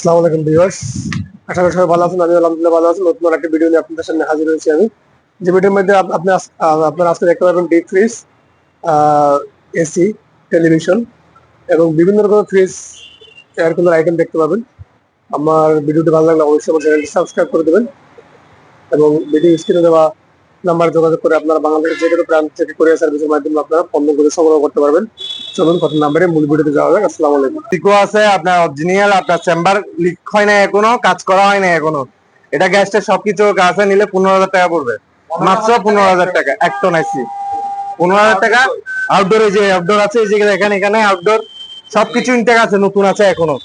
আসসালামু আলাইকুম ভিউয়ার্স। আশা করি সবাই ভালো আছেন আমি আলহামদুলিল্লাহ ভালো আছি। নতুন একটা ভিডিও নিয়ে আপনাদের সামনে হাজির হয়েছি আমি। যে ভিডিওর মধ্যে আপ- আপনি আপনারা আজকে দেখতে পাবেন ডিপ ফ্রিজ এসি টেলিভিশন এবং বিভিন্ন রকমের ফ্রিজ এয়ার কুলার আইটেম দেখতে পাবেন। আমার ভিডিওটি ভালো লাগলে অবশ্যই আমার চ্যানেলটি সাবস্ক্রাইব করে দেবেন এবং ভিডিও স্ক্রিনে দেওয়া নাম্বার যোগাযোগ করে আপনারা বাংলাদেশের যে কোনো প্রান্ত থেকে কোরিয়ার সার্ভিসের মাধ্যমে আপনারা পণ্যগুলো সংগ্রহ করতে পারবেন। চলুন কত নাম্বারে মূল ভিডিওতে যাওয়া যাক। আসসালামু আলাইকুম। টিকো আছে, আপনার অরিজিনাল আপনার চেম্বার লিক হয় না এখনও, কাজ করা হয় না এখনও। এটা গ্যাসটা সবকিছু কাছে নিলে পনেরো হাজার টাকা পড়বে। মাত্র পনেরো হাজার টাকা, এক টন আইসি পনেরো হাজার টাকা আউটডোর যে আউটডোর আছে, এই যে এখানে এখানে আউটডোর সবকিছু ইনটেক আছে, নতুন আছে এখনও।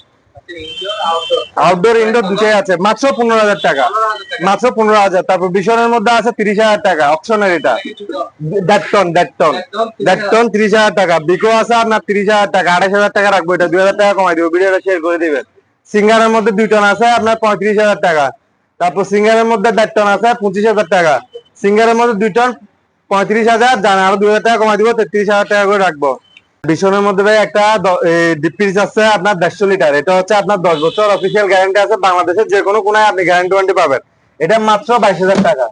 আউটডোর ইনডোর দুটোই আছে। মাত্র পনেরো হাজার টাকা। মাত্র পনেরো হাজার। তারপর বিশনের মধ্যে আছে তিরিশ হাজার টাকা। অপশনের এটা। দেড় টন দেড় টন দেড় টন তিরিশ হাজার টাকা। বিকো আছে আপনার তিরিশ হাজার টাকা। আড়াইশ হাজার টাকা রাখব এটা। দুই হাজার টাকা কমাই দিব। ভিডিওটা শেয়ার করে দিবেন। সিঙ্গারের মধ্যে দুই টন আছে আপনার পঁয়ত্রিশ হাজার টাকা। তারপর সিঙ্গারের মধ্যে দেড় টন আছে পঁচিশ হাজার টাকা। সিঙ্গারের মধ্যে দুই টন পঁয়ত্রিশ হাজার। জানা আরও দুই হাজার টাকা কমাই দিব। তেত্রিশ হাজার টাকা করে রাখব। বিশনের মধ্যে ভাই একটা ডিপিস আছে আপনার দেড়শো লিটার। এটা হচ্ছে আপনার দশ বছর অফিসিয়াল গ্যারান্টি আছে বাংলাদেশের যে কোনো কোনায় আপনি গ্যারান্টি ওয়ারেন্টি পাবেন। এটা মাত্র বাইশ হাজার টাকা।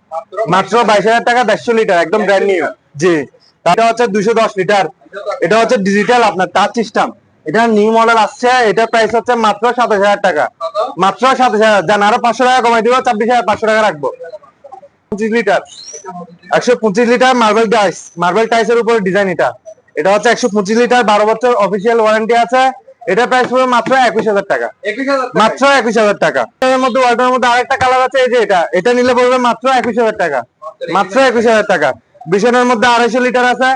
মাত্র বাইশ হাজার টাকা দেড়শো লিটার, একদম ব্র্যান্ড নিউ জি। এটা হচ্ছে দুশো দশ লিটার। এটা হচ্ছে ডিজিটাল আপনার টাচ সিস্টেম এটা নিউ মডেল আসছে এটা প্রাইস হচ্ছে মাত্র সাতাশ হাজার টাকা। মাত্র সাতাশ হাজার যান আরও পাঁচশো টাকা কমাই দিব, ছাব্বিশ হাজার পাঁচশো টাকা রাখব। পঁচিশ লিটার। একশো পঁচিশ লিটার মার্বেল টাইস মার্বেল টাইসের উপরে ডিজাইন এটা। এটা হচ্ছে একশো পঁচিশ লিটার বারো বছর অফিসিয়াল ওয়ারেন্টি আছে। এটা প্রাইস পড়বে মাত্র একুশ হাজার টাকা। মাত্র একুশ হাজার টাকা। এর মধ্যে ওয়ার্ডের মধ্যে আরেকটা কালার আছে এই যে এটা। এটা নিলে পড়বে মাত্র একুশ হাজার টাকা। মাত্র একুশ হাজার টাকা। বিশনের মধ্যে আড়াইশো লিটার আছে।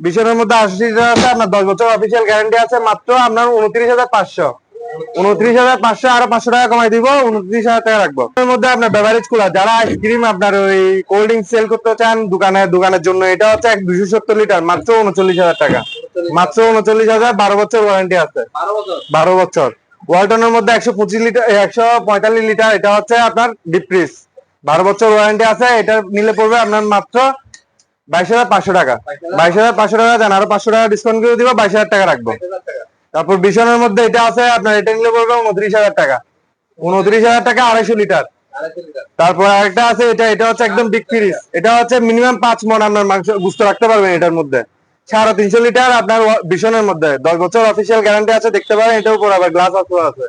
বিশনের মধ্যে আড়াইশো লিটার আছে। আপনার দশ বছর অফিসিয়াল গ্যারান্টি আছে। মাত্র আপনার উনত্রিশ হাজার পাঁচশো। উনত্রিশ হাজার পাঁচশো আরও পাঁচশো টাকা কমাই দিব উনত্রিশ হাজার টাকা রাখব। এর মধ্যে আপনার বেভারেজ কুলার যারা আইসক্রিম আপনার ওই কোল্ড ড্রিঙ্ক সেল করতে চান দোকানে দোকানের জন্য এটা হচ্ছে এক দুশো সত্তর লিটার মাত্র উনচল্লিশ হাজার টাকা। মাত্র উনচল্লিশ হাজার বারো বছর ওয়ারেন্টি আছে। বারো বছর? ওয়ালটনের মধ্যে একশো পঁচিশ লিটার একশো পঁয়তাল্লিশ লিটার এটা হচ্ছে আপনার ডিপ্রিস বারো বছর ওয়ারেন্টি আছে এটা নিলে পড়বে আপনার মাত্র বাইশ হাজার পাঁচশো টাকা। বাইশ হাজার পাঁচশো টাকা দেন আরও পাঁচশো টাকা ডিসকাউন্ট করে দিব বাইশ হাজার টাকা রাখব। তারপর বিশনের মধ্যে এটা আছে, আপনার এটা নিলে পড়বে উনত্রিশ হাজার টাকা। উনত্রিশ হাজার টাকা আড়াইশো লিটার। তারপর আরেকটা আছে, এটা এটা হচ্ছে একদম বিগ ফ্রিজ এটা হচ্ছে মিনিমাম পাঁচ মন আপনার মাংস গুস্ত রাখতে পারবেন এটার মধ্যে। সাড়ে তিনশো লিটার আপনার বিশনের মধ্যে। দশ বছর অফিসিয়াল গ্যারান্টি আছে, দেখতে পারেন এটা উপরে আবার গ্লাস আছে আছে।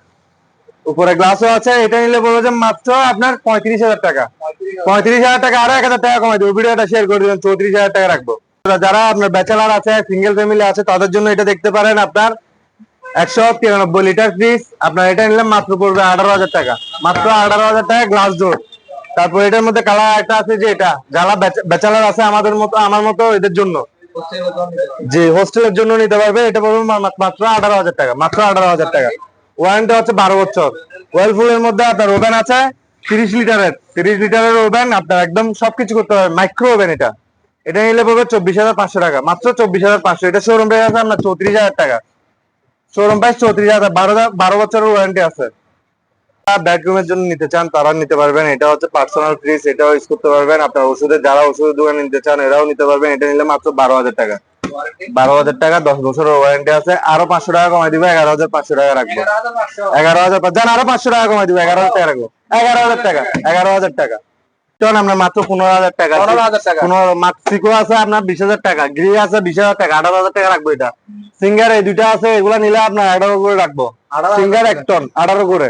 উপরে গ্লাসও আছে, এটা নিলে বলব যে মাত্র আপনার পঁয়ত্রিশ হাজার টাকা। পঁয়ত্রিশ হাজার টাকা আরও এক হাজার টাকা কমাই দেবো। ভিডিওটা শেয়ার করে দেবেন, চৌত্রিশ হাজার টাকা রাখব। যারা আপনার ব্যাচেলার আছে সিঙ্গেল ফ্যামিলি আছে, তাদের জন্য এটা দেখতে পারেন আপনার একশো তিরানব্বই লিটার ফ্রিজ আপনার এটা নিলে মাত্র পড়বে আঠারো হাজার টাকা। মাত্র আঠারো হাজার টাকা গ্লাস ডোর তারপর এটার মধ্যে কালার একটা আছে যে এটা যারা ব্যাচেলার আছে আমাদের মতো, আমার মতো এদের জন্য। জি হোস্টেলের জন্য নিতে পারবে। এটা পড়বে মাত্র আঠারো হাজার টাকা, মাত্র আঠারো হাজার টাকা। ওয়ারেন্টি হচ্ছে বারো বছর। ওয়েলফুলের মধ্যে আপনার ওভেন আছে, তিরিশ লিটারের। তিরিশ লিটারের ওভেন আপনার একদম সবকিছু করতে পারবেন। মাইক্রো ওভেন এটা। এটা নিলে পড়বে চব্বিশ হাজার পাঁচশো টাকা। মাত্র চব্বিশ হাজার পাঁচশো। এটা শোরুম আছে আপনার চৌত্রিশ হাজার টাকা। শোরুম প্রাইস চৌত্রিশ হাজার বারো বারো বছরের ওয়ারেন্টি আছে। বেডরুমের জন্য নিতে চান তারা নিতে পারবেন এটা হচ্ছে পার্সোনাল ফ্রিজ এটাও ইউজ করতে পারবেন। আপনার ওষুধের যারা ওষুধের দোকানে নিতে চান এরাও নিতে পারবেন। এটা নিলে মাত্র বারো হাজার টাকা। বারো হাজার টাকা দশ বছরের ওয়ারেন্টি আছে। আরও পাঁচশো টাকা কমাই দিবে এগারো হাজার পাঁচশো টাকা রাখব। এগারো হাজার জান আরও পাঁচশো টাকা কমাই দিবে এগারো হাজার টাকা রাখব। এগারো হাজার টাকা এগারো হাজার টাকা। আমরা মাত্র পনেরো হাজার টাকা। পনেরো মাক্সিকো আছে আপনার বিশ হাজার টাকা গ্রি আছে বিশ হাজার টাকা আঠারো হাজার টাকা রাখব এটা। সিঙ্গার এই দুইটা আছে এগুলা নিলে আপনার আঠারো করে রাখব। সিঙ্গার এক টন আঠারো করে।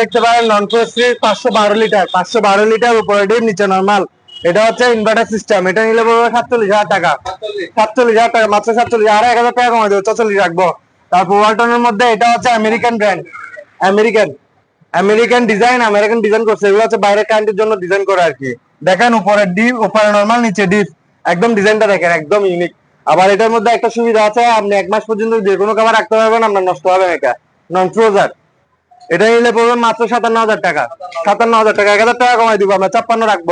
দেখতে পারেন ফ্রি পাঁচশো বারো লিটার। পাঁচশো বারো লিটার উপরে ডিম নিচে নর্মাল এটা হচ্ছে ইনভার্টার সিস্টেম এটা নিলে পড়বে সাতচল্লিশ হাজার টাকা। সাতচল্লিশ। হাজার টাকা মাত্র সাতচল্লিশ আর এক হাজার টাকা কমাই দেবো চল্লিশ রাখব। তারপর ওয়ালটনের মধ্যে এটা হচ্ছে American brand American American design American design করছে। এগুলো হচ্ছে বাইরের কান্ট্রির জন্য ডিজাইন করে আর কি। দেখেন, উপরে ডিপ উপরে নর্মাল নিচে ডিপ একদম ডিজাইনটা দেখেন, একদম ইউনিক আবার এটার মধ্যে একটা সুবিধা আছে, আপনি এক মাস পর্যন্ত যে কোনো খাবার রাখতে পারবেন, আপনার নষ্ট হবে না এটা। নন ফ্রোজার এটা নিলে পড়বে মাত্র সাতান্ন হাজার টাকা। সাতান্ন হাজার টাকা, এক হাজার টাকা কমাই দিব, আমরা ছাপ্পান্ন রাখব।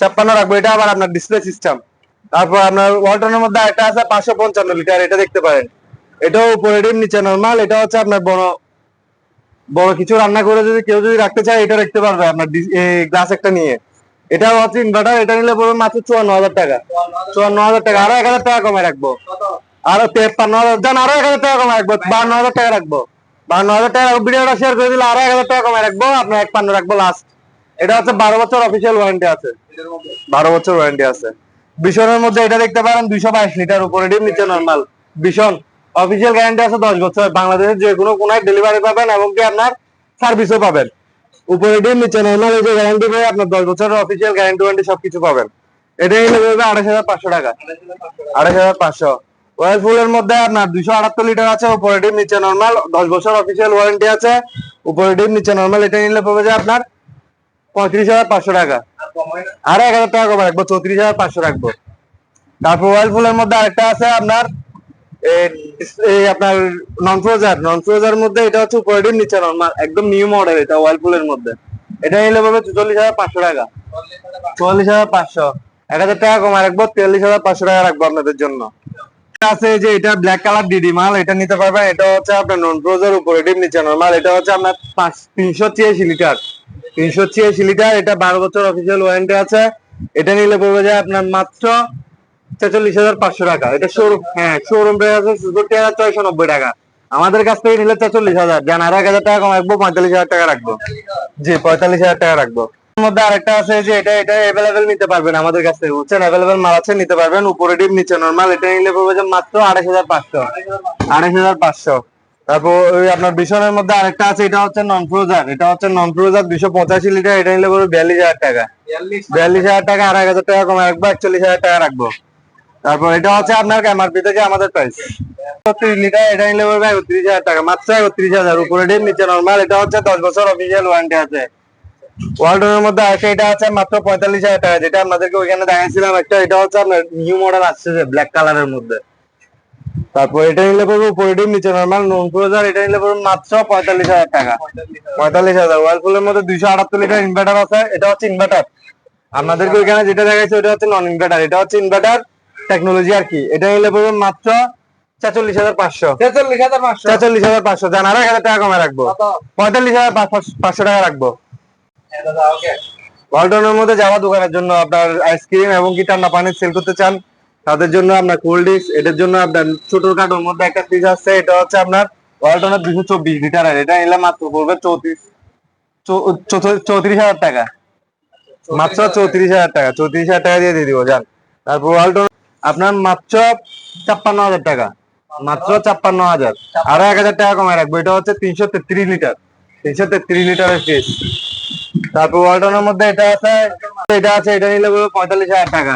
ছাপ্পান্ন রাখব, এটা আবার আপনার ডিসপ্লে সিস্টেম তারপর আপনার ওয়ালটনের মধ্যে একটা আছে, পাঁচশো পঞ্চান্ন লিটার, এটা দেখতে পারেন। এটাও উপরে ডিম নিচে নর্মাল এটা হচ্ছে আপনার বড় বড় কিছু রান্না করে যদি কেউ যদি রাখতে চায়, এটা রাখতে পারবে আপনার গ্লাস একটা নিয়ে। এটা হচ্ছে ইনভার্টার এটা নিলে পড়বে মাত্র চুয়ান্ন হাজার টাকা। চুয়ান্ন হাজার টাকা, আরও এক হাজার টাকা কমায় রাখব। আরও তেপ্পান্ন হাজার, জান, আরও এক হাজার টাকা কমায় রাখব, বান্ন হাজার টাকা রাখব। বান্ন হাজার টাকা ভিডিওটা শেয়ার করে দিলে আরও এক হাজার টাকা কমে রাখব আপনার এক পান্ন রাখব লাস্ট এটা হচ্ছে বারো বছর অফিসিয়াল ওয়ারেন্টি আছে। বারো বছর ওয়ারেন্টি আছে। ভীষণের মধ্যে এটা দেখতে পারেন, দুইশো বাইশ লিটার উপরে ডিম নিচে নর্মাল ভীষণ। অফিসিয়াল গ্যারান্টি আছে দশ বছর। বাংলাদেশের যে কোনো কোনায় ডেলিভারি পাবেন এবং কি আপনার সার্ভিসও পাবেন। উপরে ডিম, নিচে যে গ্যারান্টি পেয়ে আপনার দশ বছরের অফিসিয়াল গ্যারান্টি ওয়ারেন্টি সবকিছু পাবেন। এটা নিলে পড়বে আড়াইশ হাজার পাঁচশো টাকা। আড়াইশ হাজার পাঁচশো। ওয়ারফুলের মধ্যে আপনার দুইশো আটাত্তর লিটার আছে, উপরে ডিম, নিচে নর্মাল দশ বছর অফিসিয়াল ওয়ারেন্টি আছে, উপরে ডিম, নিচে নর্মাল এটা নিলে পড়বে যে আপনার পঁয়ত্রিশ হাজার পাঁচশো টাকা। আর এক হাজার টাকা কমে রাখব, চৌত্রিশ হাজার পাঁচশো রাখব। তারপর ওয়ারফুলের মধ্যে আরেকটা আছে আপনার আপনার নন ফ্রোজার নন ফ্রোজার মধ্যে এটা হচ্ছে নিচে নর্মাল একদম নিউ মডেল এটা মধ্যে। এটা নিলে পড়বে চুচল্লিশ হাজার পাঁচশো টাকা। চুয়াল্লিশ হাজার পাঁচশো। এক হাজার টাকা রাখব হাজার পাঁচশো টাকা রাখব আপনাদের জন্য। আছে যে এটা ব্ল্যাক কালার ডিডি মাল, এটা নিতে পারবেন, এটা হচ্ছে আপনার নন ফ্রোজার উপরে ডিম নিচে নর্মাল এটা হচ্ছে আপনার পাঁচ, তিনশো ছিয়াশি লিটার। তিনশো ছিয়াশি লিটার, এটা বারো বছর অফিসিয়াল ওয়ারেন্টি আছে। এটা নিলে পড়বে যে আপনার মাত্র ছেচল্লিশ হাজার পাঁচশো টাকা। এটা শোরুম হ্যাঁ শোরুম প্রাইস আছে চৌষট্টি হাজার ছয়শো নব্বই টাকা। আমাদের কাছ থেকে নিলে ছেচল্লিশ হাজার। জান আর এক হাজার টাকা কম রাখব পঁয়তাল্লিশ হাজার টাকা রাখব। জি, পঁয়তাল্লিশ হাজার টাকা রাখব। মধ্যে আরেকটা আছে যে এটা এটা অ্যাভেলেবেল নিতে পারবেন আমাদের কাছ বুঝছেন অ্যাভেলেবেল মাল আছে, নিতে পারবেন। উপরে ডিম, নিচে নর্মাল এটা নিলে পড়বে যে মাত্র আড়াইশ হাজার পাঁচশো। আড়াইশ হাজার পাঁচশো। তারপর ওই আপনার বিশনের মধ্যে আরেকটা আছে, এটা হচ্ছে নন ফ্রোজার এটা হচ্ছে নন ফ্রোজার দুশো পঁচাশি লিটার এটা নিলে পড়বে বিয়াল্লিশ হাজার টাকা। বিয়াল্লিশ হাজার টাকা এক হাজার টাকা কমে রাখব, একচল্লিশ হাজার টাকা রাখব। তারপর এটা হচ্ছে আপনার এমআরপি থেকে আমাদের প্রাইস ছত্রিশ লিটার এটা হাজার উপরে নর্মাল এটা হচ্ছে দশ বছর অফিসিয়াল ওয়ারেন্টি আছে। মধ্যে আছে এটা আছে মাত্র পঁয়তাল্লিশ হাজার টাকা, যেটা ওইখানে একটা এটা হচ্ছে নিউ মডেল আসছে ব্ল্যাক কালারের মধ্যে। তারপর এটা নর্মাল নন এটা মাত্র পঁয়তাল্লিশ হাজার টাকা। হাজার। মধ্যে দুইশো আটাত্তর লিটার ইনভার্টার আছে, এটা হচ্ছে ইনভার্টার ওইখানে যেটা দেখাচ্ছে ওটা হচ্ছে নন ইনভার্টার এটা হচ্ছে ইনভার্টার টেকনোলজি আর কি। এটা নিলে পড়বে মাত্র ছেচল্লিশ হাজার পাঁচশো। ছেচল্লিশ হাজার পাঁচশো। ছেচল্লিশ হাজার পাঁচশো। জান এক হাজার টাকা কমে রাখব। পঁয়তাল্লিশ হাজার পাঁচশো টাকা রাখব। ওয়ালটনের মধ্যে যাওয়া দোকানের জন্য আপনার আইসক্রিম এবং কি ঠান্ডা পানি সেল করতে চান তাদের জন্য আপনার কোল্ড ড্রিঙ্কস এটার জন্য আপনার মধ্যে একটা ফ্রিজ আছে এটা হচ্ছে আপনার ওয়ালটনের দুশো চব্বিশ লিটারের। এটা নিলে মাত্র পড়বে চৌত্রিশ চৌত্রিশ হাজার টাকা। মাত্র চৌত্রিশ হাজার টাকা চৌত্রিশ হাজার টাকা দিয়ে দিয়ে দিব যান তারপর ওয়ালটন আপনার মাত্র ছাপ্পান্ন হাজার টাকা। মাত্র ছাপ্পান্ন হাজার। আরও এক হাজার টাকা কমায় রাখব। এটা হচ্ছে তিনশো তেত্রিশ লিটার। তিনশো তেত্রিশ লিটারের ফ্রিজ তারপর ওয়ালটনের মধ্যে এটা আছে এটা আছে, এটা নিলে বলব পঁয়তাল্লিশ হাজার টাকা।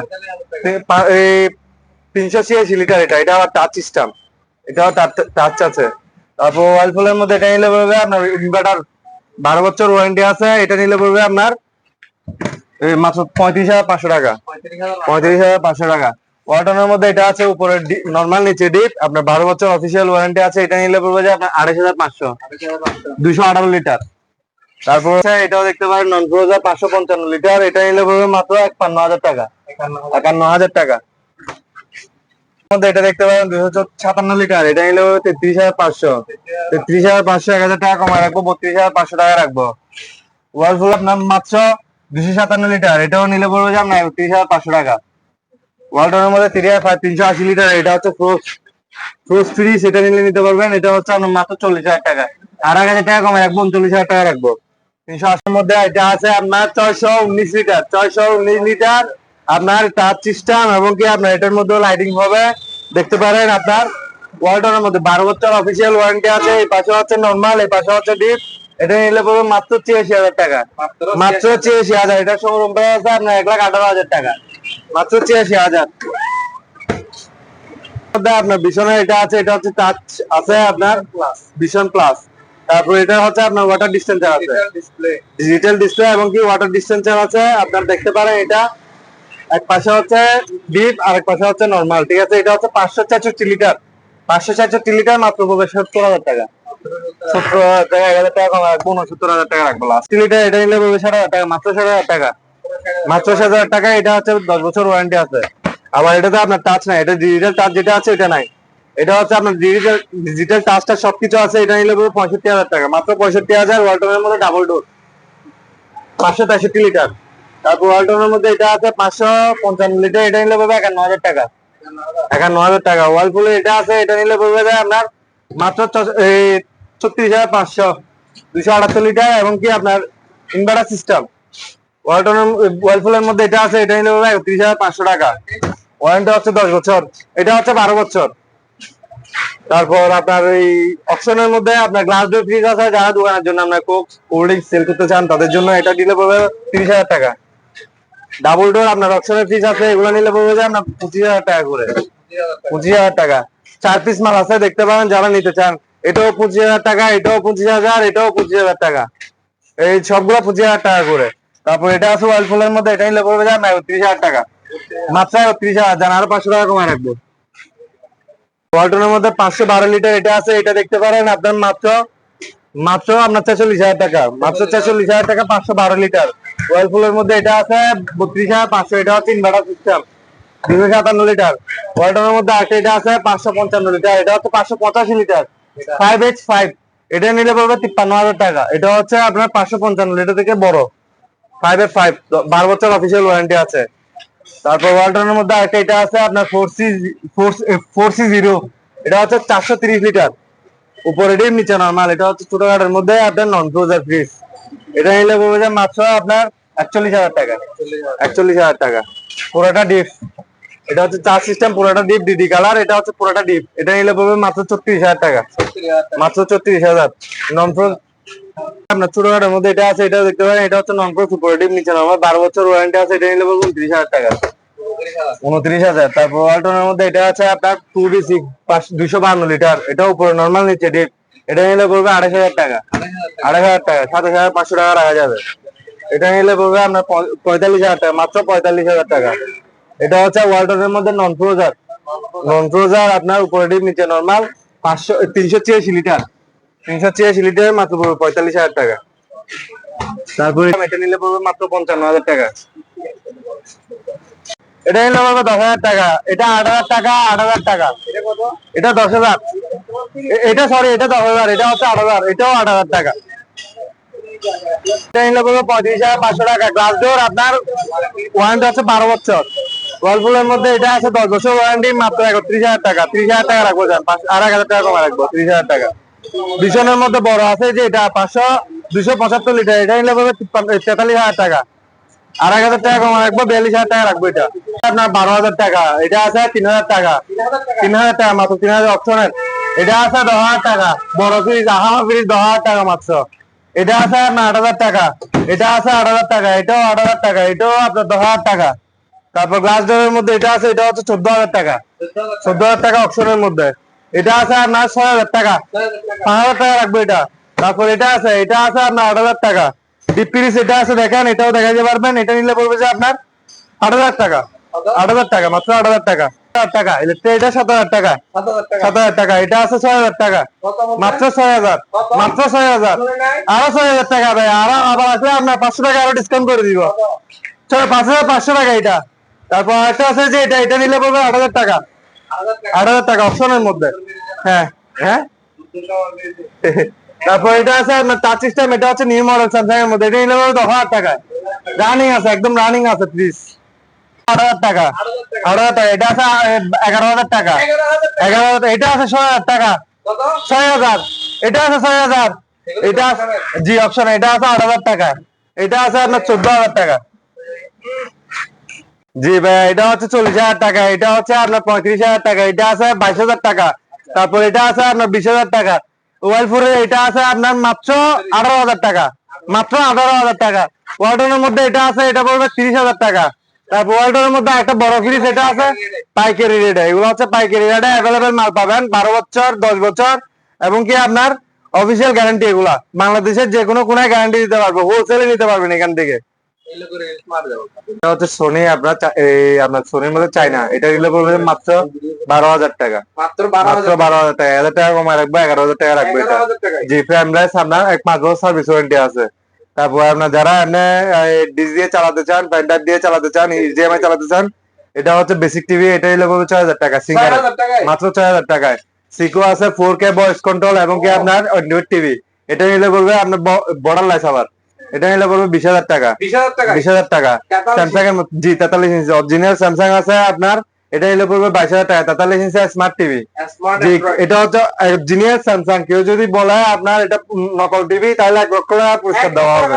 তিনশো ছিয়াশি লিটার এটা। এটা আবার টাচ সিস্টেম এটা টাচ আছে। তারপর ওয়ালফুলের মধ্যে এটা নিলে পড়বে আপনার ইনভার্টার বারো বছর ওয়ারেন্টি আছে। এটা নিলে পড়বে আপনার মাত্র পঁয়ত্রিশ হাজার পাঁচশো টাকা। পঁয়ত্রিশ হাজার পাঁচশো টাকা। ওয়ালটনের মধ্যে এটা আছে, উপরে নর্মাল নিচে ডিপ আপনার বারো বছর অফিসিয়াল ওয়ারেন্টি আছে, এটা নিলে পড়বে যে আপনার আড়াইশ হাজার পাঁচশো। দুইশো আঠারো লিটার তারপর এটাও দেখতে পারেন নন ফ্রোজার পাঁচশো পঞ্চান্ন লিটার এটা নিলে পড়বে মাত্র একান্ন হাজার টাকা। একান্ন হাজার টাকা। মধ্যে এটা দেখতে পারেন দুশো ছাপান্ন লিটার এটা নিলে পড়বে তেত্রিশ হাজার পাঁচশো। তেত্রিশ হাজার পাঁচশো, এক হাজার টাকা কমায় রাখব, বত্রিশ হাজার পাঁচশো টাকা রাখব। ওয়ার্লপুল আপনার মাত্র দুশো সাতান্ন লিটার এটাও নিলে পড়বে যে আপনার একত্রিশ হাজার পাঁচশো টাকা। ওয়ালটনের মধ্যে তিরিশ হাজার তিনশো আশি লিটার এটা হচ্ছে ফ্রোজ ফ্রোজ ফ্রি সেটা নিলে নিতে পারবেন এটা হচ্ছে আপনার মাত্র চল্লিশ হাজার টাকা। আর এক হাজার টাকা কমে রাখব উনচল্লিশ হাজার টাকা রাখব। তিনশো আশির মধ্যে এটা আছে আপনার ছয়শো উনিশ লিটার ছয়শো উনিশ লিটার আপনার টাচ সিস্টেম এবং কি আপনার এটার মধ্যে লাইটিং হবে। দেখতে পারেন আপনার ওয়ালটনের মধ্যে বারো বছর অফিসিয়াল ওয়ারেন্টি আছে এই পাশে হচ্ছে নর্মাল এই পাশে হচ্ছে ডিপ এটা নিলে পড়বে মাত্র ছিয়াশি হাজার টাকা। মাত্র ছিয়াশি হাজার। এটা শোরুম আছে আপনার এক লাখ আঠারো হাজার টাকা। মাত্র ছিয়াশি হাজার। আপনার বিছানা এটা আছে এটা হচ্ছে টাচ আছে আপনার ভিশন প্লাস তারপর এটা হচ্ছে আপনার ওয়াটার ডিস্টেন্সার আছে। ডিজিটাল ডিসপ্লে এবং কি ওয়াটার ডিস্টেন্সার আছে আপনার দেখতে পারেন এটা। এক পাশে হচ্ছে ডিপ আর এক পাশে হচ্ছে নরমাল ঠিক আছে? এটা হচ্ছে পাঁচশো চারষট্টি লিটার পাঁচশো চারষট্টি লিটার মাত্র পড়বে সত্তর হাজার টাকা। সত্তর হাজার টাকা এক হাজার টাকা কম রাখব উনসত্তর হাজার টাকা রাখব লাস্ট লিটার এটা নিলে পড়বে ষাট হাজার টাকা মাত্র ষাট হাজার টাকা। মাত্র হাজার টাকা এটা হচ্ছে দশ বছর ওয়ারেন্টি আছে। আবার এটাতে আপনার টাচ নাই এটা ডিজিটাল টাচ যেটা আছে এটা নাই। এটা হচ্ছে আপনার ডিজিটাল ডিজিটাল টাচটা সবকিছু আছে এটা নিলে পড়বে পঁয়ষট্টি হাজার টাকা। মাত্র পঁয়ষট্টি হাজার ওয়ালটনের মধ্যে ডাবল ডোর পাঁচশো তেষট্টি লিটার তারপর ওয়ালটনের মধ্যে এটা আছে পাঁচশো পঞ্চান্ন লিটার এটা নিলে পড়বে একান্ন হাজার টাকা। একান্ন হাজার টাকা। ওয়ালপুলে এটা আছে এটা নিলে পড়বে যে আপনার মাত্র এই ছত্রিশ হাজার পাঁচশো। দুশো আটাত্তর লিটার এবং কি আপনার ইনভার্টার সিস্টেম ওয়ালটনের ওয়ালফুলের মধ্যে এটা আছে, এটা নিলে একত্রিশ হাজার পাঁচশো টাকা। ওয়ারেন্টি হচ্ছে দশ বছর। এটা হচ্ছে বারো বছর। তারপর আপনার এই অপশনের মধ্যে আপনার গ্লাস ডোর ফ্রিজ আছে, যারা দোকানের জন্য আপনার কোক কোল্ড ড্রিঙ্কস সেল করতে চান, তাদের জন্য এটা দিলে পড়বে তিরিশ হাজার টাকা। ডাবল ডোর আপনার অপশনের ফ্রিজ আছে, এগুলো নিলে পড়বে যে আপনার পঁচিশ হাজার টাকা করে। পঁচিশ হাজার টাকা। চার পিস মাল আছে, দেখতে পারেন যারা নিতে চান। এটাও পঁচিশ হাজার টাকা, এটাও পঁচিশ হাজার, এটাও পঁচিশ হাজার টাকা। এই সবগুলো পঁচিশ হাজার টাকা করে। তারপর এটা আছে ওয়ালফুলের মধ্যে, এটা নিলে পড়বে যান ত্রিশ হাজার টাকা। মাত্র ত্রিশ হাজার যান আরও পাঁচশো টাকা কমায় রাখব। ওয়ালটনের মধ্যে পাঁচশো বারো লিটার এটা আছে, এটা দেখতে পারেন, আপনার মাত্র মাত্র আপনার ছেচল্লিশ হাজার টাকা। মাত্র ছেচল্লিশ হাজার টাকা, পাঁচশো বারো লিটার ওয়ালফুলের মধ্যে এটা আছে, বত্রিশ হাজার, পাঁচশো, এটা হচ্ছে ইনভার্টার সিস্টেম দুশো সাতান্ন লিটার ওয়ালটনের মধ্যে একটা এটা আছে, পাঁচশো পঞ্চান্ন লিটার এটা হচ্ছে পাঁচশো পঁচাশি লিটার ফাইভ এইচ ফাইভ এটা নিলে পড়বে তিপ্পান্ন হাজার টাকা। এটা হচ্ছে আপনার পাঁচশো পঞ্চান্ন লিটার থেকে বড়। ফাইভ এর ফাইভ বারো বছর অফিসিয়াল ওয়ারেন্টি আছে। তারপর ওয়ালটনের মধ্যে একটা এটা আছে আপনার four C four C zero এটা হচ্ছে চারশো তিরিশ লিটার। উপরে ডিম নিচে নর্মাল এটা হচ্ছে ছোটখাটোর মধ্যে আপনার নন ফ্রোজার ফ্রিজ এটা নিলে পড়বে যে মাত্র আপনার একচল্লিশ হাজার টাকা। একচল্লিশ হাজার টাকা। পুরোটা ডিপ। এটা হচ্ছে চার সিস্টেম পুরোটা ডিপ ডিডি কালার। এটা হচ্ছে পুরোটা ডিপ। এটা নিলে পড়বে মাত্র ছত্রিশ হাজার টাকা। মাত্র ছত্রিশ হাজার। নন ফ্রোজ আপনার ছোটখাটোর মধ্যে এটা আছে এটা দেখতে পারেন, এটা হচ্ছে নন ফ্রোজ নিচে নর্মাল বারো বছর ওয়ারেন্টি আছে, এটা নিলে পড়বে উনত্রিশ হাজার টাকা। উনত্রিশ হাজার, তারপর ওয়ালটনের মধ্যে এটা আছে আপনার টু বি সিক্স দুইশো বান্ন লিটার এটা উপরে নর্মাল নিচে ডিপ এটা নিলে পড়বে আড়াইশ হাজার টাকা। আড়াই হাজার টাকা, সাতাশ হাজার পাঁচশো টাকা রাখা যাবে। এটা নিলে পড়বে আপনার পঁয়তাল্লিশ হাজার টাকা, মাত্র পঁয়তাল্লিশ হাজার টাকা। এটা হচ্ছে ওয়ালটনের মধ্যে নন ফ্রোজার নন ফ্রোজার আপনার উপরে ডিপ নিচে নর্মাল পাঁচশো, তিনশো ছিয়াশি লিটার। তিনশো ছিয়াশি লিটার মাত্র পড়বে পঁয়তাল্লিশ হাজার টাকা। তারপরে এটা নিলে পড়বে মাত্র পঞ্চান্ন হাজার টাকা। এটা নিলে পড়বে দশ হাজার টাকা। এটা আট হাজার টাকা আট হাজার টাকা। এটা দশ হাজার। এটা সরি এটা দশ হাজার। এটা হচ্ছে আট হাজার। এটাও আট হাজার টাকা। এটা নিলে পড়বে পঁয়ত্রিশ হাজার পাঁচশো টাকা। গ্লাস ডোর আপনার ওয়ারেন্টি হচ্ছে বারো বছর। ওয়ালপুলের মধ্যে এটা আছে দশ বছর ওয়ারেন্টি মাত্র একত্রিশ হাজার টাকা। ত্রিশ হাজার টাকা রাখব যান আর এক হাজার টাকা কমে রাখব। ত্রিশ হাজার টাকা। ভীষণের মধ্যে বড় আছে যে এটা পাঁচশো, দুশো পঁচাত্তর লিটার, এটা নিলে তিপ্পান্ন- তেতাল্লিশ হাজার টাকা। এক হাজার টাকা কমে রাখব বিয়াল্লিশ হাজার টাকা রাখব এটা। আপনার বারো হাজার টাকা, এটা আছে তিন হাজার টাকা। তিন হাজার টাকা মাত্র, তিন হাজার অপশনের এটা আছে দশ হাজার টাকা, বড় ফ্রিজ আহা ফ্রিজ দশ হাজার টাকা মাত্র। এটা আছে আপনার আট হাজার টাকা, এটা আছে আট হাজার টাকা, এটাও আট হাজার টাকা, এটাও আপনার দশ হাজার টাকা। তারপর গ্লাস ডোরের মধ্যে এটা আছে, এটা হচ্ছে চোদ্দ হাজার টাকা। চোদ্দ হাজার টাকা অপশনের মধ্যে। এটা আছে আপনার ছয় হাজার টাকা। পাঁচ হাজার টাকা রাখব এটা। তারপর এটা আছে এটা আছে আপনার আট হাজার টাকা। ডিপ এটা আছে দেখেন এটাও দেখাতে পারবেন। এটা নিলে পড়বে যে আপনার আট হাজার টাকা। আট হাজার টাকা মাত্র আট হাজার টাকা। টাকা এটা সাত হাজার টাকা। সাত হাজার টাকা। এটা আছে ছয় হাজার টাকা। মাত্র ছয় হাজার। মাত্র ছয় হাজার। আরও ছয় হাজার টাকা ভাই আরও আবার আসলে আপনার পাঁচশো টাকা আরও ডিসকাউন্ট করে দিব। চলো পাঁচ হাজার পাঁচশো টাকা এটা। তারপর একটা আছে যে এটা এটা নিলে পড়বে আট হাজার টাকা। আট হাজার টাকা অপশনের মধ্যে। হ্যাঁ হ্যাঁ। তারপর এটা আছে আপনার সিস্টেম এটা হচ্ছে নিউ মডেল স্যামসাং এর মধ্যে। এটা নিলে দশ হাজার টাকা। রানিং আছে, একদম রানিং আছে প্লিজ আট হাজার টাকা। আট হাজার টাকা। এটা আছে এগারো হাজার টাকা। এগারো হাজার এটা আছে ছয় হাজার টাকা। ছয় হাজার। এটা আছে ছয় হাজার। এটা জি অপশন এটা আছে আট হাজার টাকা। এটা আছে আপনার চোদ্দ হাজার টাকা। জি ভাই এটা হচ্ছে চল্লিশ হাজার টাকা, এটা হচ্ছে আপনার পঁয়ত্রিশ হাজার টাকা, এটা আছে বাইশ হাজার টাকা, তারপর এটা আছে আপনার বিশ হাজার টাকা। ওয়াইফোরে এটা আছে আপনার মাত্র আঠারো হাজার টাকা, মাত্র আঠারো হাজার টাকা। ওয়ালটনের মধ্যে এটা আছে, এটা পড়বে তিরিশ হাজার টাকা। তারপর ওয়ালটনের মধ্যে একটা বড় ফ্রিজ এটা আছে, পাইকারি রেটে। এগুলো হচ্ছে পাইকারি রেটে অ্যাভেলেবেল মাল পাবেন বারো বছর, দশ বছর, এবং কি আপনার অফিসিয়াল গ্যারান্টি এগুলা। বাংলাদেশের যে কোনো কোনায় গ্যারান্টি দিতে পারব হোলসেলে নিতে পারবেন এখান থেকে। এটা হচ্ছে সোনি আপনার আপনার সোনির মধ্যে চাইনা এটা নিলে পড়বে মাত্র বারো হাজার টাকা। মাত্র বারো হাজার টাকা হাজার টাকা। কমায় রাখব এগারো হাজার টাকা রাখব এটা। এগারো হাজার টাকায়। জি ফ্যামলাইস আপনার এক পাঁচ বছর সার্ভিস ওয়ারেন্টি আছে। তারপর আপনার যারা এমনি ডিস দিয়ে চালাতে চান প্যান্টার দিয়ে চালাতে চান ইজিএমআই চালাতে চান এটা হচ্ছে বেসিক টিভি এটা ছয় হাজার টাকা ছয় সিঙ্গার মাত্র ছয় হাজার টাকায়। সিকো আছে ফোর কে ভয়েস কন্ট্রোল এবং কি আপনার অ্যান্ড্রয়েড টিভি এটা নিলে আপনার বর্ডার লাইস আবার এটা নিলে পড়বে বিশ হাজার টাকা। বিশ হাজার টাকায় বিশ হাজার টাকা। স্যামসাং এর জি তেতাল্লিশ ইঞ্চি। অরিজিনাল স্যামসাং আছে আপনার এটা নিলে পড়বে বাইশ হাজার টাকা। তেতাল্লিশ ইঞ্চি স্মার্ট টিভি এটা হচ্ছে জিনিয়াস স্যামসাং কেউ যদি বলে আপনার এটা নকল টিভি তাহলে এক লক্ষ টাকা পুরস্কার দেওয়া হবে।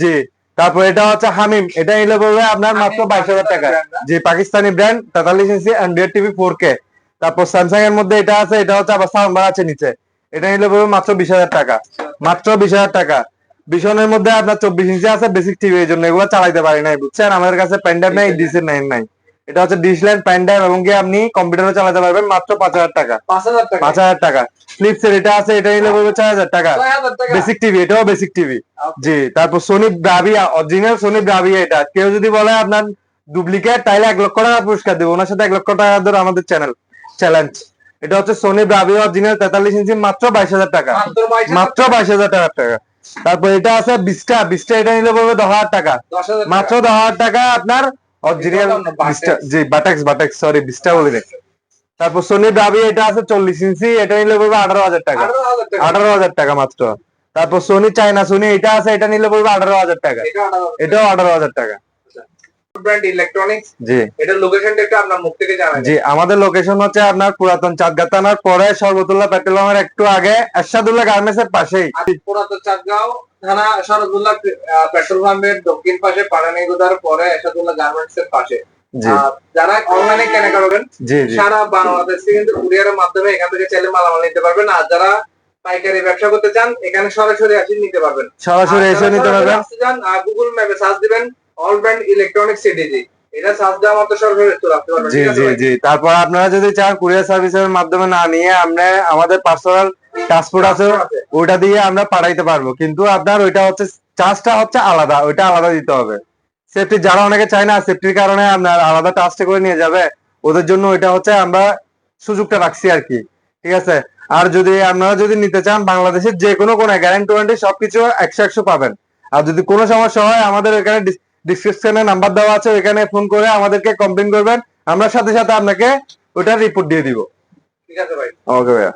জি তারপর এটা হচ্ছে হামিম এটা নিলে পড়বে আপনার মাত্র বাইশ হাজার টাকা। জি পাকিস্তানি ব্র্যান্ড তেতাল্লিশ inch android TV four K তারপর স্যামসাং এর মধ্যে এটা আছে এটা হচ্ছে আবার সাউন্ড বার আছে নিচে। এটা নিলে পড়বে মাত্র বিশ হাজার টাকা। মাত্র বিশ হাজার টাকা। বিশনের মধ্যে আপনার চব্বিশ ইঞ্চি আছে বেসিক টিভি এই জন্য এগুলো চালাইতে পারি নাই বুঝছেন? আমাদের কাছে প্যান্ডার নাই ডিসি নাইন নাই এটা হচ্ছে ডিশ লাইন প্যান্ডার এবং কি আপনি কম্পিউটারও চালাতে পারবেন মাত্র পাঁচ হাজার টাকা। পাঁচ হাজার টাকা? ফ্লিপসের এটা আছে এটা নিলে পড়বে ছয় হাজার টাকা। বেসিক টিভি এটাও বেসিক টিভি জি তারপর Sony Bravia original Sony Bravia এটা। কেউ যদি বলে আপনার ডুপ্লিকেট তাইলে এক লক্ষ টাকা পুরস্কার দেবো। ওনার সাথে এক লক্ষ টাকা ধরে আমাদের চ্যানেল চ্যালেঞ্জ এটা হচ্ছে সোনি ব্রাভিয়া অরিজিনাল তেতাল্লিশ ইঞ্চি মাত্র বাইশ হাজার টাকা। মাত্র বাইশ হাজার মাত্র বাইশ হাজার টাকা টাকা। তারপর এটা আছে বিশটা বিশটা এটা নিলে পড়বে দশ হাজার টাকা। মাত্র দশ হাজার টাকা আপনার অরিজিনাল জি বাটাক্স বাটাক্স সরি বিশটা বলে দেখ। তারপর সোনি ব্রাভি এটা আছে চল্লিশ ইঞ্চি এটা নিলে পড়বে আঠারো হাজার টাকা। আঠারো হাজার টাকা। মাত্র। তারপর সোনি চাইনা সোনি এটা আছে এটা নিলে পড়বে আঠারো হাজার টাকা। এটাও আঠারো হাজার টাকা। Brand electronics ji. এটা লোকেশনটা একটু আপনার মুখ থেকে জানাবেন জি আমাদের লোকেশন হচ্ছে আপনার পুরাতন চাঁদগা থানার পরে সর্বতুল্লাহ পেট্রোল পাম্পের একটু আগে এরশাদুল্লাহ গার্মেন্টস এর পাশেই পুরাতন চাঁদগাঁও থানা শরদুল্লাহ পেট্রোল পাম্পের দক্ষিণ পাশে পরে এসাদুল্লাহ গার্মেন্টস এর পাশে যারা অনলাইনে কেনা করবেন সারা বাংলাদেশে কিন্তু কুরিয়ারের মাধ্যমে এখান থেকে চাইলে মালামাল নিতে পারবেন। আর যারা পাইকারি ব্যবসা করতে চান এখানে সরাসরি আসি নিতে পারবেন। সরাসরি এসে নিতে পারবেন। গুগল ম্যাপে সার্চ দিবেন অল ব্র্যান্ড ইলেকট্রনিক্স এটা সার্চ দেওয়া মাত্র সরাসরি চলে আসতে পারবেন জি জি জি। তারপর আপনারা যদি চান কুরিয়ার সার্ভিসের মাধ্যমে না নিয়ে আমরা আমাদের পার্সোনাল ট্রান্সপোর্ট আছে ওটা দিয়ে আমরা পাঠাইতে পারব। কিন্তু আপনার ওইটা হচ্ছে চার্জটা হচ্ছে আলাদা ওইটা আলাদা দিতে হবে। সেফটি যারা অনেকে চায় না সেফটির কারণে আপনার আলাদা টাস্টে করে নিয়ে যাবে ওদের জন্য ওইটা হচ্ছে আমরা সুযোগটা রাখছি আর কি ঠিক আছে? আর যদি আপনারা যদি নিতে চান বাংলাদেশের যে কোনো কোনো গ্যারান্টি ওয়ারেন্টি সবকিছু একশো একশো পাবেন। আর যদি কোনো সমস্যা হয় আমাদের এখানে ডিসক্রিপশনে নাম্বার দেওয়া আছে ওইখানে ফোন করে আমাদেরকে কমপ্লেন করবেন। আমরা সাথে সাথে আপনাকে ওটার রিপোর্ট দিয়ে দিব। ঠিক আছে ভাই। ওকে ভাইয়া।